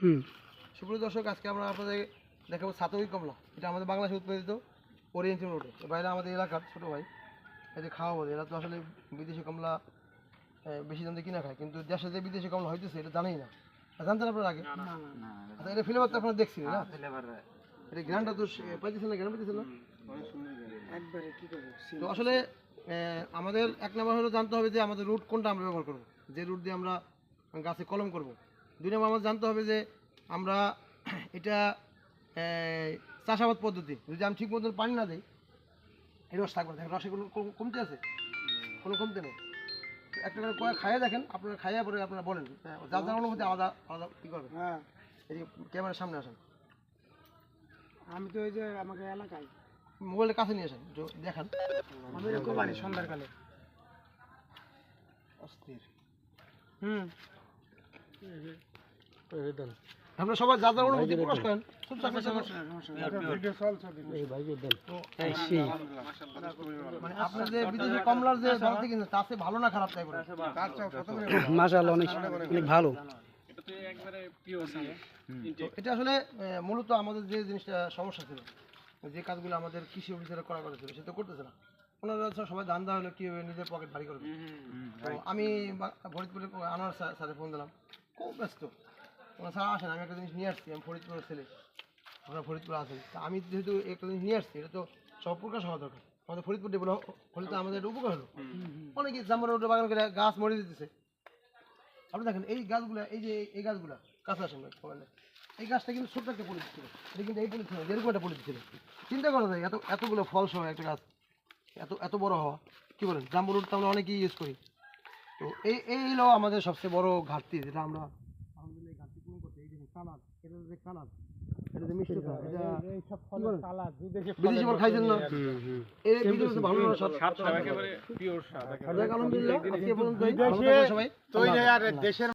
হুম। সুপ্রিয় দর্শক আজকে আমরা আপনাদের দেখাবো সাতই কমলা। এটা আমাদের বাংলাদেশে উৎপাদিত ওরিয়েন্টাল রোডে বাইরে আমাদের এলাকার ছোটো ভাই এদের খাওয়া বলে এরা তো আসলে বিদেশি কমলা বেশি দাম দিয়ে কিনা খায়। কিন্তু দেশে যে বিদেশি কমলা হইতেছে এটা জানেই না। জানতেন আপনার আগে? আচ্ছা এটা ফ্লেভার তো আপনারা দেখছিলেন না? এটা গ্রানটা তো পাইতেছেন না গ্রান পাইতেছেন না? একবারে কি করব? তো আসলে আমাদের এক নম্বর হলো জানতে হবে যে আমাদের রুট কোনটা আমরা ব্যবহার করব। যে রুট দিয়ে আমরা গাছে কলম করব। দুই নম্বর আমাদের জানতে হবে যে আমরা এটা চাষাবাদ পদ্ধতি যদি আমি ঠিক মতন পানি না দিই এই রস থাকবে দেখেন রসে কোনো কম- কমতি আছে? কোনো কমতি নেই। একটা করে কয়েক খাইয়ে দেখেন আপনারা খাইয়ে পরে আপনারা বলেন হ্যাঁ, যার যার অনুভূতি আলাদা আলাদা কী করবেন? হ্যাঁ। এই ক্যামেরার সামনে আসেন। আমি তো ওই যে আমাকে এলাকায় মোবাইলের কাছে নিয়ে আসেন দেখান। আমি এরকম আনি সন্ধ্যাকালে অস্থির। হুম। আমরা সবাই যা যা অনুভূতি প্রকাশ করেন। মানে আপনার যে বিদেশি কমলার যে বালতি কিনছেন তার চেয়ে ভালো না খারাপ তাই বলেন মাশাআল্লাহ অনেক অনেক ভালো। এটা আসলে মূলত আমাদের যে জিনিসটা সমস্যা ছিল যে কাজগুলো আমাদের কৃষি অফিসারে করা কথা ছিল সে তো করতেছে না। ওনারা সবাই ধান্দা হলো কীভাবে নিজের পকেট ভারী করবে তো আমি ফরিদপুরে আনোয়ার স্যার- ফোন দিলাম। খুব ব্যস্ত। ওনার স্যার আসেন আমি একটা জিনিস নিয়ে আসছি আমি ফরিদপুরের ছেলে। আপনারা ফরিদপুরে আছেন তা আমি যেহেতু একটা জিনিস নিয়ে আসছি এটা তো সব প্রকাশ হওয়া দরকার। আমাদের ফরিদপুর ডেভেলপ হলে তো আমাদের উপকার হলো। অনেকে জাম্বুরা রোডে বাগান করে গাছ মরে দিতেছে। আপনি দেখেন এই গাছগুলা এই যে এই গাছগুলা কাছে আসেন এই গাছটা কিন্তু ছোট্ট একটা পলি ছিল। এটা কিন্তু এই পলি ছিল এরকম একটা পলি ছিল। চিন্তা করা যায় এত এতগুলো ফল সহ একটা গাছ এত এত বড় হওয়া কি বলেন? জাম্বু রোড তো আমরা অনেকেই ইউজ করি। তো এই এই হলো আমাদের সবচেয়ে বড় ঘাটতি যেটা আমরা এটা যে এটা যে মিষ্টি এটা এই সব ফলের বিদেশি ফল খাইছেন না? এই ভিডিও তো ভালো না স্বাদ। একেবারে পিওর স্বাদ আলহামদুলিল্লাহ। আজকে পর্যন্তই সবাই। তৈরি আর দেশের